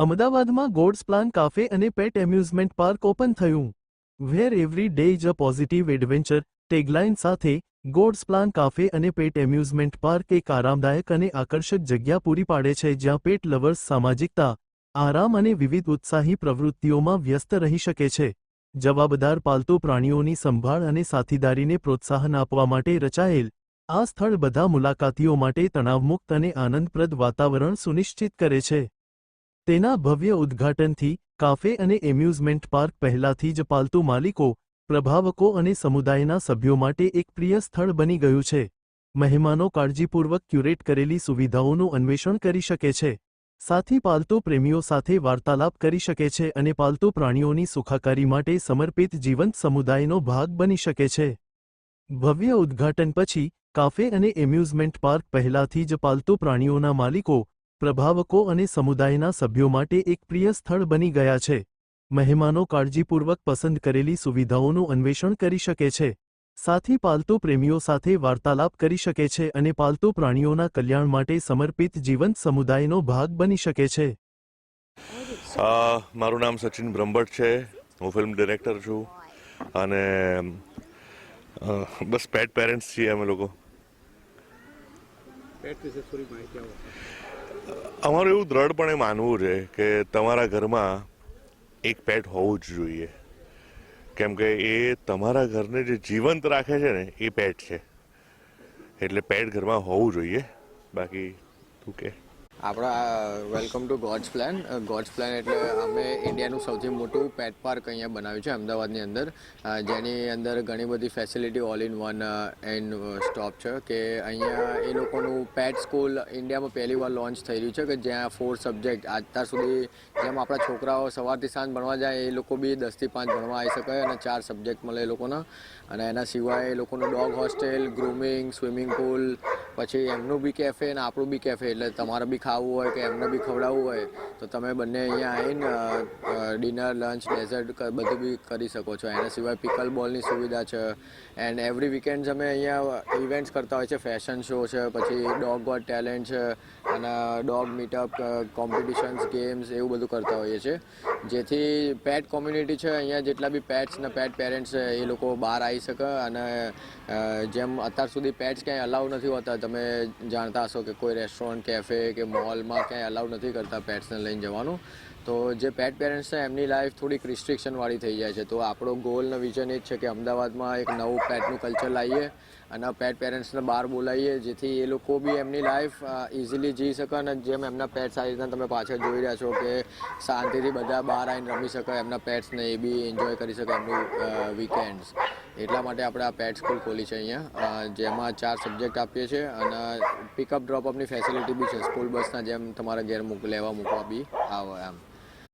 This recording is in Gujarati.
અમદાવાદમાં ગોડ્સ પ્લાન કાફે અને પેટ એમ્યુઝમેન્ટ પાર્ક ઓપન થયું. Where every day is a positive adventure tagline સાથે ગોડ્સ પ્લાન કાફે અને પેટ એમ્યુઝમેન્ટ પાર્ક એક આરામદાયક અને આકર્ષક જગ્યા પૂરી પાડે છે જ્યાં પેટ લવર્સ સામાજિકતા, આરામ અને વિવિધ ઉત્સાહી પ્રવૃત્તિઓમાં વ્યસ્ત રહી શકે છે. જવાબદાર પાલતુ પ્રાણીઓની સંભાળ અને સાથીદારીને પ્રોત્સાહન આપવા માટે રચાયેલ, આ સ્થળ બધા મુલાકાતીઓ માટે તણાવમુક્ત અને આનંદપ્રદ વાતાવરણ સુનિશ્ચિત કરે છે. તેના ભવ્ય ઉદ્ઘાટનથી કાફે અને એમ્યુઝમેન્ટ પાર્ક પહેલાથી જ પાલતુ માલિકો, પ્રભાવકો અને સમુદાયના સભ્યો માટે એક પ્રિય સ્થળ બની ગયું છે. મહેમાનો કાળજીપૂર્વક ક્યુરેટ કરેલી સુવિધાઓનું અન્વેષણ કરી શકે છે. સાથી પાલતુ પ્રેમીઓ સાથે વાર્તાલાપ કરી શકે છે અને પાલતુ પ્રાણીઓની સુખાકારી માટે સમર્પિત જીવંત સમુદાયનો ભાગ બની શકે છે. ભવ્ય ઉદ્ઘાટન પછી, કાફે અને એમ્યુઝમેન્ટ પાર્ક પહેલાથી જ પાલતુ પ્રાણીઓના માલિકો પ્રભાવકો અને સમુદાયના સભ્યો માટે એક પ્રિય સ્થળ બની ગયા છે. મહેમાનો કાળજીપૂર્વક પસંદ કરેલી સુવિધાઓનું અન્વેષણ કરી શકે છે. સાથી પાલતુ પ્રેમીઓ સાથે વાર્તાલાપ કરી શકે છે અને પાલતુ પ્રાણીઓના કલ્યાણ માટે સમર્પિત જીવંત સમુદાયનો ભાગ બની શકે છે. અ, મારું નામ સચિન બ્રહ્મભટ્ટ છે. હું ફિલ્મ ડિરેક્ટર છું. અને બસ પેટ પેરેન્ટ્સ છીએ અમે લોકો. અમારું એવું દ્રઢપણે માનવું છે કે તમારા ઘરમાં એક પેટ હોવું જ જોઈએ. કેમ કે એ તમારા ઘરને જે જીવંત રાખે છે ને, એ પેટ છે. એટલે પેટ ઘરમાં હોવું જોઈએ. બાકી તું કે? આપણા welcome to God's plan God's plan એટલે અમે ઇન્ડિયાનું સૌથી મોટું પેટ પાર્ક અહીંયા બનાવ્યું છે અમદાવાદની અંદર. જેની અંદર ઘણી બધી facility all in one and stop છે કે અહીંયા એ લોકોનું પેટ સ્કૂલ ઇન્ડિયામાં પહેલી વાર લોન્ચ થઈ રહ્યું છે કે જ્યાં ફોર સબ્જેક્ટ અત્યાર સુધી જેમ આપણા છોકરાઓ સવારથી સાંજ ભણવા જાય એ લોકો બી દસથી પાંચ ભણવા આવી શકે અને ચાર સબ્જેક્ટ મળે એ લોકોના. અને એના સિવાય એ લોકોનું dog hostel grooming swimming pool પછી એમનું બી કેફે અને આપણું બી કેફે એટલે તમારે બી ખાવું હોય કે એમને બી ખવડાવવું હોય, તો તમે બંને અહીંયા આવીને ડિનર લંચ ડેઝર્ટ બધું બી કરી શકો છો. એના સિવાય પિકલ બોલની સુવિધા છે. એન્ડ એવરી વીકેન્ડ અમે અહીંયા ઇવેન્ટ્સ કરતા હોય છે. ફેશન શો છે, પછી ડોગ ગોટ ટેલેન્ટ છે, અને ડોગ મીટઅપ કોમ્પિટિશન્સ ગેમ્સ એવું બધું કરતા હોઈએ છીએ. જેથી પેટ કોમ્યુનિટી છે, અહીંયા જેટલા બી પેટ્સ ને પેટ પેરેન્ટ્સ છે, એ લોકો બહાર આવી શકે અને જેમ અત્યાર સુધી પેટ્સ ક્યાંય અલાઉ નથી હોતા તમે જાણતા હશો કે કોઈ રેસ્ટોરન્ટ કેફે કે મોલમાં ક્યાંય અલાઉ નથી કરતા પેટ્સને લઈને જવાનું. તો જે પેટ પેરેન્ટ્સ છે, એમની લાઈફ થોડીક રિસ્ટ્રિક્શનવાળી થઈ જાય છે. તો આપણો ગોલ ને વિઝન એ જ છે કે અમદાવાદમાં એક નવું પેટનું કલ્ચર લાવીએ અને પેટ પેરેન્ટ્સને બહાર બોલાવીએ, જેથી એ લોકો બી એમની લાઈફ ઇઝીલી જી શકે અને જેમ એમના પેટ્સ આવી રીતના તમે પાછળ જોઈ રહ્યા છો કે શાંતિથી બધા બહાર આવીને રમી શકે, એમના પેટ્સને એ બી એન્જોય કરી શકે એમનું વીકેન્ડ્સ એટલા માટે આપણે આ પેટ સ્કૂલ ખોલી છે અહીંયા. જેમાં ચાર સબ્જેક્ટ આપીએ છીએ અને પિકઅપ ડ્રોપઅપની ફેસિલિટી બી છે. સ્કૂલ બસના જેમ તમારા ઘેર મૂક, લેવા મૂકવા બી આવે એમ.